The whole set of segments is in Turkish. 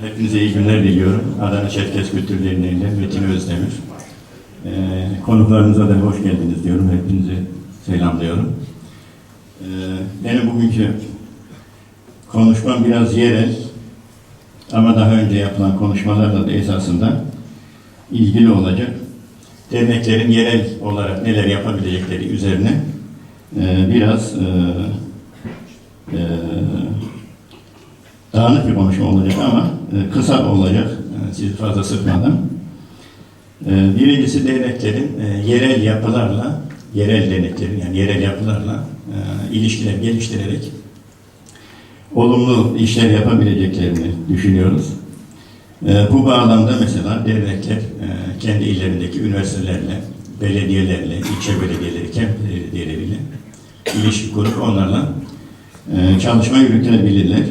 Hepinize iyi günler diliyorum. Adana Çerkez Kültür Derneği'nden Metin Özdemir. Ee, konuklarınıza da hoş geldiniz diyorum. Hepinizi selamlıyorum. Ee, benim bugünkü konuşmam biraz yerel ama daha önce yapılan konuşmalarla da esasında ilgili olacak. Derneklerin yerel olarak neler yapabilecekleri üzerine e, biraz e, e, dağınık bir konuşma olacak ama e, kısa olacak. E, sizi fazla sıkmadan. E, birincisi derneklerin e, yerel yapılarla, yerel derneklerin yani yerel yapılarla ilişkiler geliştirerek olumlu işler yapabileceklerini düşünüyoruz. Bu bağlamda mesela dernekler e, kendi illerindeki üniversitelerle, belediyelerle, ilçe belediyeleri, kent belediyeleriyle ilişki kurup onlarla çalışma yürütebilirler.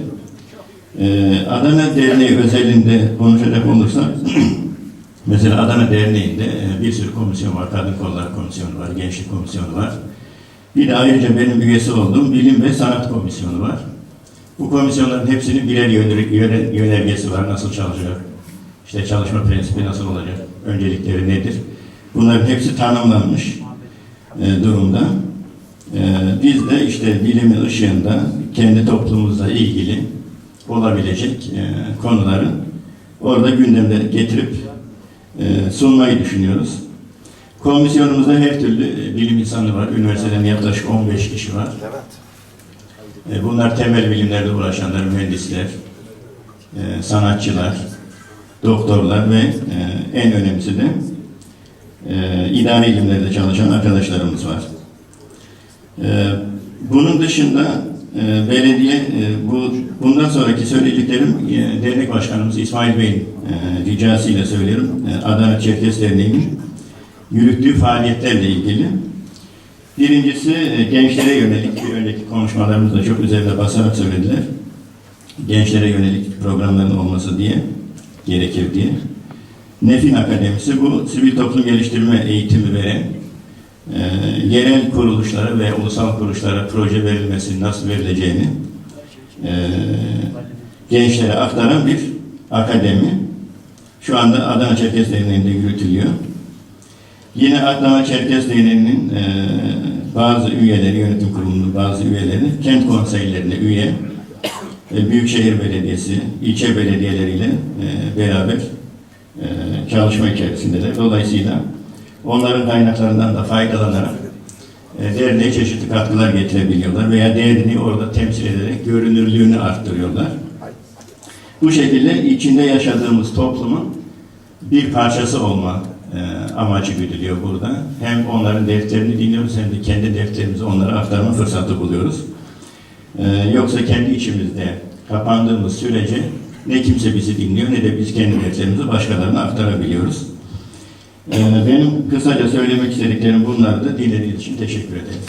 Ee, Adana Derneği özelinde konuşacak olursak, mesela Adana Derneği'nde e, bir sürü komisyon var, kadın kolları komisyonu var, gençlik komisyonu var. Bir de ayrıca benim üyesi olduğum bilim ve sanat komisyonu var. Bu komisyonların hepsinin birer yöner- yöner- yönergesi var, nasıl çalışacak, işte çalışma prensibi nasıl olacak, öncelikleri nedir? Bunların hepsi tanımlanmış e, durumda. E, biz de işte bilimin ışığında kendi toplumumuzla ilgili olabilecek e, konuları orada gündemde getirip e, sunmayı düşünüyoruz. Komisyonumuzda her türlü e, bilim insanı var. Üniversiteden yaklaşık 15 kişi var. E, bunlar temel bilimlerde uğraşanlar, mühendisler, e, sanatçılar, doktorlar ve e, en önemlisi de e, idari ilimlerde çalışan arkadaşlarımız var. E, bunun dışında e, belediye e, bu bundan sonraki söyleyeceklerim e, dernek başkanımız İsmail Bey'in e, ricasıyla söylüyorum. E, Adana Çerkez Derneği'nin yürüttüğü faaliyetlerle ilgili. Birincisi gençlere yönelik bir önceki konuşmalarımızda çok üzerine basarak söylediler. Gençlere yönelik programların olması diye gerekir diye. Nefin Akademisi bu sivil toplum geliştirme eğitimi veren e, yerel kuruluşlara ve ulusal kuruluşlara proje verilmesi nasıl verileceğini e, gençlere aktaran bir akademi. Şu anda Adana Çerkez Derneği'nde yürütülüyor. Yine Adana Çerkez Derneği'nin e, bazı üyeleri, yönetim kurulunun bazı üyeleri kent konseylerine üye, e, Büyükşehir Belediyesi, ilçe belediyeleriyle e, beraber e, çalışma içerisindeler. Dolayısıyla onların kaynaklarından da faydalanarak e, derneğe çeşitli katkılar getirebiliyorlar veya değerini orada temsil ederek görünürlüğünü arttırıyorlar. Bu şekilde içinde yaşadığımız toplumun bir parçası olma e, amacı güdülüyor burada. Hem onların defterini dinliyoruz hem de kendi defterimizi onlara aktarma fırsatı buluyoruz. E, yoksa kendi içimizde kapandığımız sürece ne kimse bizi dinliyor ne de biz kendi defterimizi başkalarına aktarabiliyoruz. E, benim kısaca söylemek istediklerim bunlardı. Dinlediğiniz için teşekkür ederim.